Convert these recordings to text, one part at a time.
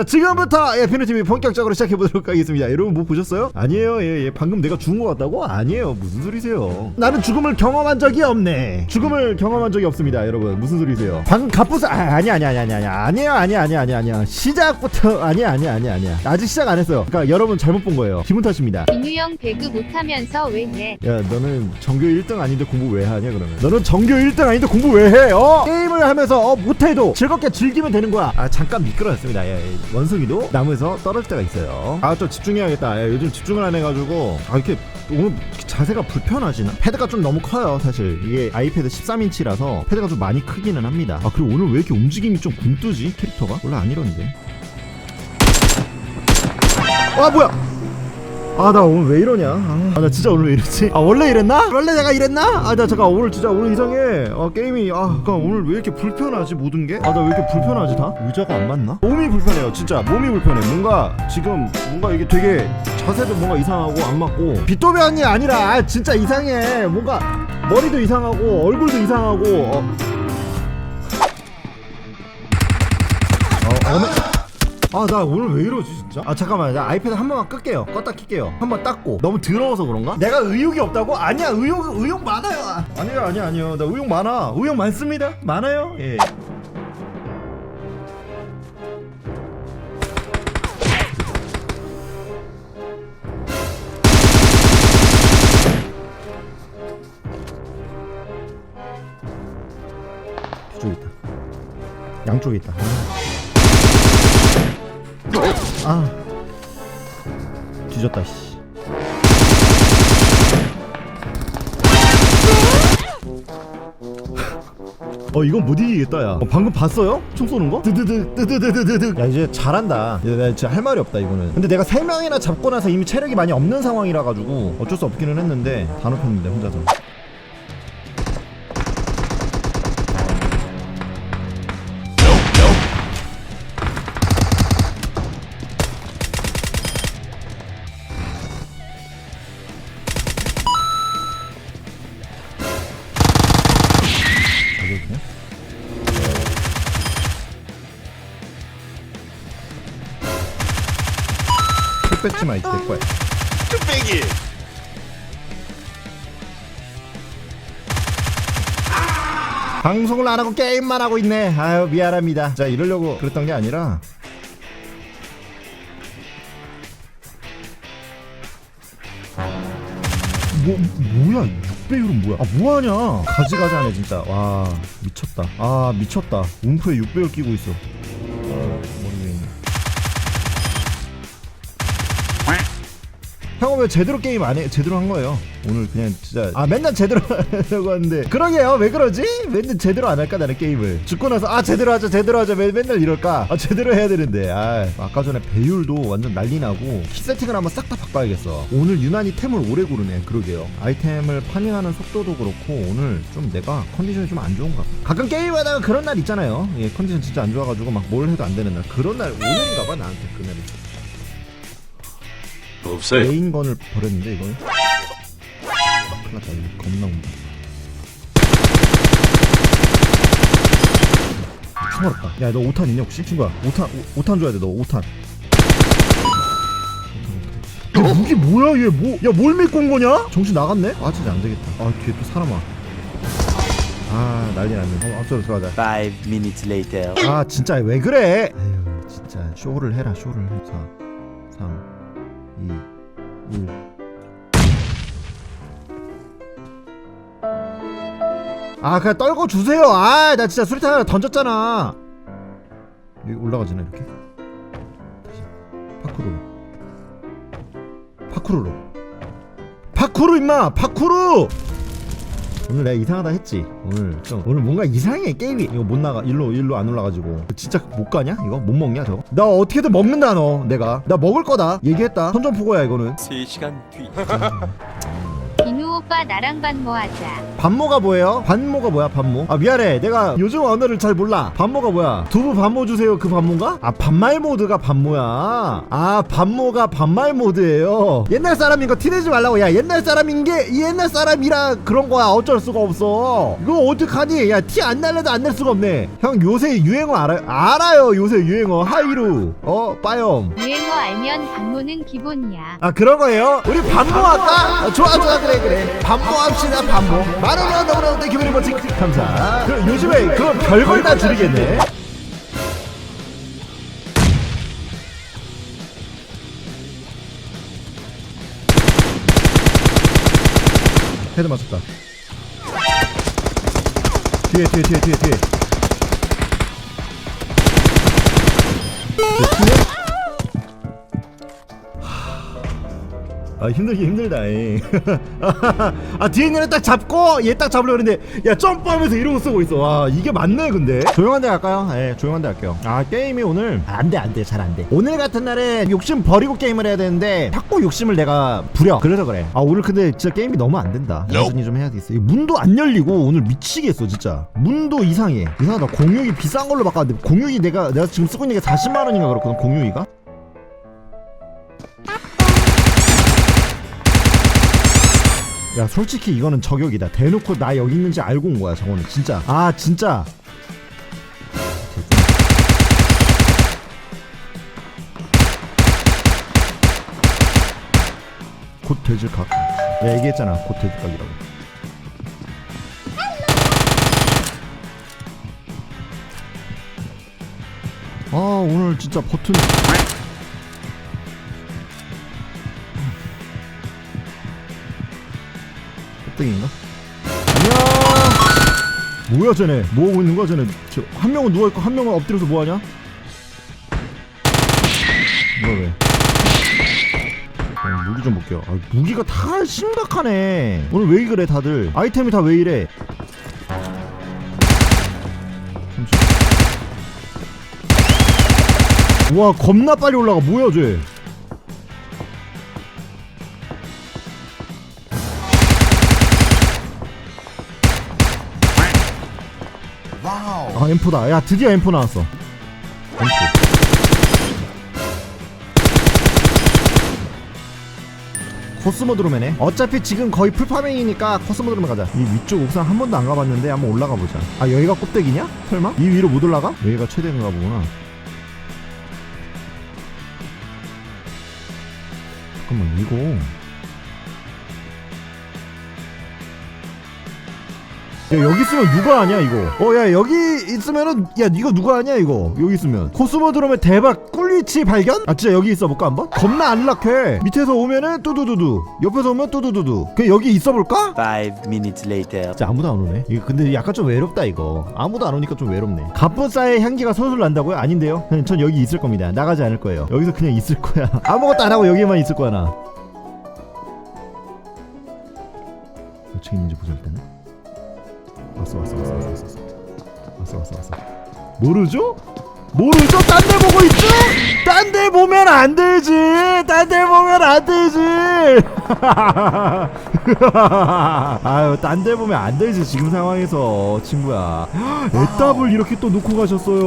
자 지금부터 예 피노TV 본격적으로 시작해보도록 하겠습니다. 여러분 뭐 보셨어요? 아니에요. 예, 예. 방금 내가 죽은 것 같다고? 아니에요. 무슨 소리세요? 나는 죽음을 경험한 적이 없네. 죽음을 경험한 적이 없습니다 여러분. 무슨 소리세요? 방금 갑부사 아, 아니 아니 아니 아니 아니 아니에요 아니 아니 아니 아니야. 시작부터 아니 아니 아니 아니야. 아직 시작 안 했어요. 그러니까 여러분 잘못 본 거예요. 기분 탓입니다. 김유영 배그 못하면서 왜 해? 야 너는 정교 1등 아닌데 공부 왜 하냐 그러면? 너는 정교 1등 아닌데 공부 왜 해? 어? 게임을 하면서 어, 못해도 즐겁게 즐기면 되는 거야. 아 잠깐 미끄러웠습니다. 예, 예. 원숭이도 나무에서 떨어질 때가 있어요. 아 좀 집중해야겠다. 예, 요즘 집중을 안 해가지고. 아 이렇게 오늘 자세가 불편하지나? 패드가 좀 너무 커요 사실. 이게 아이패드 13인치라서 패드가 좀 많이 크기는 합니다. 아 그리고 오늘 왜 이렇게 움직임이 좀 굼뜨지? 캐릭터가? 원래 안 이러는데. 아 뭐야 아 나 오늘 왜 이러냐 아 나 진짜 오늘 왜 이랬지 아 원래 이랬나 원래 내가 이랬나 아 나 잠깐 오늘 진짜 오늘 이상해 아 게임이 아 잠깐 오늘 왜 이렇게 불편하지 모든 게 아 나 왜 이렇게 불편하지 다 의자가 안 맞나 몸이 불편해요 진짜 몸이 불편해 뭔가 지금 뭔가 이게 되게 자세도 뭔가 이상하고 안 맞고 빗도면이 아니라 아, 진짜 이상해 뭔가 머리도 이상하고 얼굴도 이상하고 어, 어 어메 아 나 오늘 왜 이러지 진짜? 아 잠깐만 나 아이패드 한 번만 끌게요. 껐다 킬게요. 한 번 닦고. 너무 더러워서 그런가? 내가 의욕이 없다고? 아니야 의욕 의욕 많아요. 아, 아니요 아니요. 나 의욕 많아. 의욕 많습니다. 많아요? 예. 저기 있다. 양쪽에 있다 아. 뒤졌다 씨. 어 이건 못 이기겠다 야. 어, 방금 봤어요? 총 쏘는 거? 드드드 드드드드드 야 이제 잘한다. 이제 내가 진짜 할 말이 없다 이거는. 근데 내가 세 명이나 잡고 나서 이미 체력이 많이 없는 상황이라 가지고 어쩔 수 없기는 했는데 다 높였는데 혼자서 흑 뺏지 마, 이때 거야. 뚝배기 방송을 안 하고 게임만 하고 있네. 아유, 미안합니다. 자, 이러려고 그랬던 게 아니라. 뭐, 뭐야, 6배율은 뭐야? 아, 뭐하냐? 가지가지하네, 진짜. 와, 미쳤다. 아, 미쳤다. 움프에 6배율 끼고 있어. 왜 제대로 게임 안 해? 제대로 한 거예요. 오늘 그냥 진짜 아 맨날 제대로 하려고 하는데 그러게요. 왜 그러지? 맨날 제대로 안 할까 나는 게임을 죽고 나서 아 제대로 하자 제대로 하자 왜 맨날 이럴까? 아 제대로 해야 되는데 아 아까 전에 배율도 완전 난리 나고 키 세팅을 한번 싹 다 바꿔야겠어. 오늘 유난히 템을 오래 고르네. 그러게요. 아이템을 파밍하는 속도도 그렇고 오늘 좀 내가 컨디션이 좀 안 좋은가. 봐. 가끔 게임하다가 그런 날 있잖아요. 예 컨디션 진짜 안 좋아가지고 막 뭘 해도 안 되는 날 그런 날 오늘인가 봐 나한테 그날이. 없어요 메인건을 버렸는데 이걸 큰일 났다 이거 겁나 온다 총알없다 야 너 5탄 있냐 혹시? 친구야 5탄 5, 탄 줘야 돼너 5탄 야 무기 뭐야 얘 뭐? 야 뭘 믿고 온 거냐? 정신 나갔네? 아 진짜 안 되겠다 아 뒤에 또 사람 와아 난리 났네 어 앞서로 들어가자 Five minutes later. 아 진짜 왜 그래? 에휴 진짜 쇼를 해라 쇼를 해. 4 3 2 1 아 그냥 떨고 주세요. 아 나 진짜 수리탄 하나 던졌잖아. 여기 올라가지나 이렇게? 다시. 파쿠르 파쿠르로. 파쿠르 임마! 파쿠르 오늘 내가 이상하다 했지? 오늘 좀 오늘 뭔가 이상해 게임이. 이거 못 나가 일로 일로 안 올라가지고. 진짜 못 가냐? 이거? 못 먹냐 저거? 나 어떻게든 먹는다 너 내가. 나 먹을 거다. 얘기했다. 선전포고야 이거는. 3시간 뒤. 오빠 나랑 반모하자. 반모가 뭐예요? 반모가 뭐야 반모? 아 미안해 내가 요즘 언어를 잘 몰라 반모가 뭐야 두부 반모 주세요 그 반모인가? 아 반말 모드가 반모야 아 반모가 반말 모드예요 옛날 사람인 거 티내지 말라고 야 옛날 사람인 게 이 옛날 사람이라 그런 거야 어쩔 수가 없어 이거 어떡하니 야 티 안 날래도 안 낼 수가 없네 형 요새 유행어 알아요? 알아요 요새 유행어 하이루 어 빠염 유행어 알면 반모는 기본이야. 아 그런 거예요? 우리 반모 할까? 아, 좋아 좋아 그래 그래 반모합시다 반모. 많으면 너무너무 기분이 멋지? 감사. 그, 요즘에 그런 별걸 다 줄이겠네. 헤드 맞췄다. 뒤에 뒤에 뒤에 뒤에 뒤에. 네, 뒤에? 아 힘들긴 힘들다 잉. 아 뒤에 있는 애딱 잡고 얘 딱 잡으려고 했는데 야 점프하면서 이러고 쓰고 있어. 와 이게 맞네 근데. 조용한 데 갈까요? 예 조용한 데 갈게요. 아 게임이 오늘? 안돼 안돼 잘 안돼. 오늘 같은 날에 욕심 버리고 게임을 해야 되는데 자꾸 욕심을 내가 부려. 그래서 그래. 아 오늘 근데 진짜 게임이 너무 안 된다. 여전히 좀 해야 되겠어. 이 문도 안 열리고 오늘 미치겠어 진짜. 문도 이상해. 이상하다. 공유기 비싼 걸로 바꿨는데 공유기 내가 내가 지금 쓰고 있는 게 40만 원인가 그렇거든 공유기가 야 솔직히 이거는 저격이다. 대놓고 나 여기 있는지 알고 온 거야 저거는. 진짜. 아 진짜. 곧 돼질각. 내가 얘기했잖아. 곧 돼질각이라고. 아 오늘 진짜 버튼 땡인가? 안녕. 뭐야 쟤네? 뭐 하고 있는 거야 쟤네? 저, 한 명은 누워 있고 한 명은 엎드려서 뭐 하냐? 뭐야 왜? 어, 무기 좀 볼게요. 아, 무기가 다 심각하네. 오늘 왜 그래 다들? 아이템이 다 왜 이래? 잠시. 와 겁나 빨리 올라가. 뭐야 쟤? M4다. 야 드디어 M4 나왔어. M4 코스모드로메네. 어차피 지금 거의 풀파밍이니까 코스모드로메 가자. 이 위쪽 옥상 한 번도 안 가봤는데 한번 올라가 보자. 아 여기가 꼭대기냐? 설마? 이 위로 못 올라가? 여기가 최대인가 보구나. 잠깐만 이거 야 여기 있으면 누가 하냐 이거? 어 야 여기 있으면은 야 이거 누가 하냐 이거? 여기 있으면. 코스모드롬의 대박 꿀위치 발견? 아 진짜 여기 있어볼까 한번? 겁나 안락해. 밑에서 오면은 뚜두두두. 옆에서 오면 뚜두두두. 그냥 여기 있어볼까? Five minutes later. 진짜 아무도 안 오네. 이거 근데 약간 좀 외롭다 이거. 아무도 안 오니까 좀 외롭네. 갑분싸의 향기가 솔솔 난다고요? 아닌데요? 그냥 전 여기 있을 겁니다. 나가지 않을 거예요. 여기서 그냥 있을 거야. 아무것도 안 하고 여기만 있을 거야 나. 어떻게 있는지 보자 일단은 왔어 왔어 왔어 왔어 왔어 왔어 왔어 왔어 모르죠? 모르죠? 딴 데 보고 있죠? 딴 데 보면 안 되지 딴 데 보면 안 되지 아유 딴 데 보면 안 되지 지금 상황에서 친구야. 애답을 이렇게 또 놓고 가셨어요.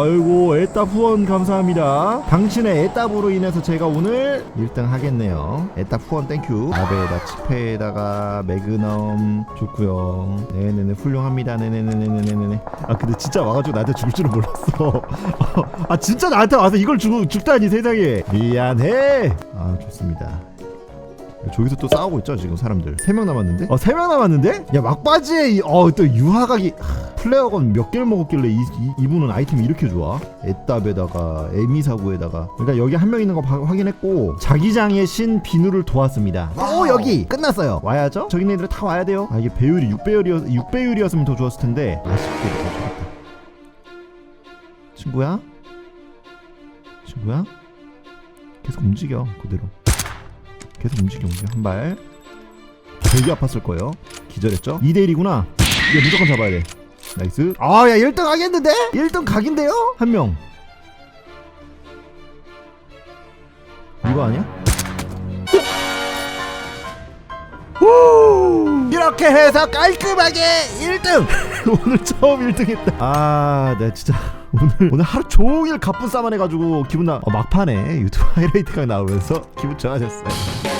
아이고 애답 후원 감사합니다. 당신의 애답으로 인해서 제가 오늘 1등 하겠네요. 애답 후원 땡큐 아베에다 치페에다가 매그넘 좋고요. 네네네 훌륭합니다. 네네네네네네네. 아 근데 진짜 와가지고 나한테 죽을 줄은 몰랐어. 아 진짜 나한테 와서 이걸 주고 죽다니 세상에. 미안해. 아 좋습니다 저기서 또 싸우고 있죠 지금 사람들 3명 남았는데? 어 3명 남았는데? 야 막바지에 어또 유화각이 하, 플레어건 몇 개를 먹었길래 이, 이, 이분은 아이템이 이렇게 좋아? 애답에다가 에미사구에다가 그러니까 여기 한 명 있는 거 바- 확인했고 자기장의 신 비누를 도왔습니다 오 여기 끝났어요 와야죠? 저기 있는 애들 다 와야 돼요 아 이게 배율이 6배율이었, 6배율이었으면 더 좋았을 텐데 아쉽게 더 좋았다 친구야? 친구야? 계속 움직여 그대로 계속 움직여 움직여 한발 되게 아팠을 거예요 기절했죠? 2대1이구나 이거 무조건 잡아야 돼 나이스 아야 1등 하겠는데? 1등 각인데요? 한명 이거 아니야? 오! 이렇게 해서 깔끔하게 1등 오늘 처음 1등 했다 아 나 진짜 오늘 오늘 하루 종일 가쁜 싸만 해가지고 기분 나 어, 막판에 유튜브 하이라이트가 나오면서 기분 좋아졌어요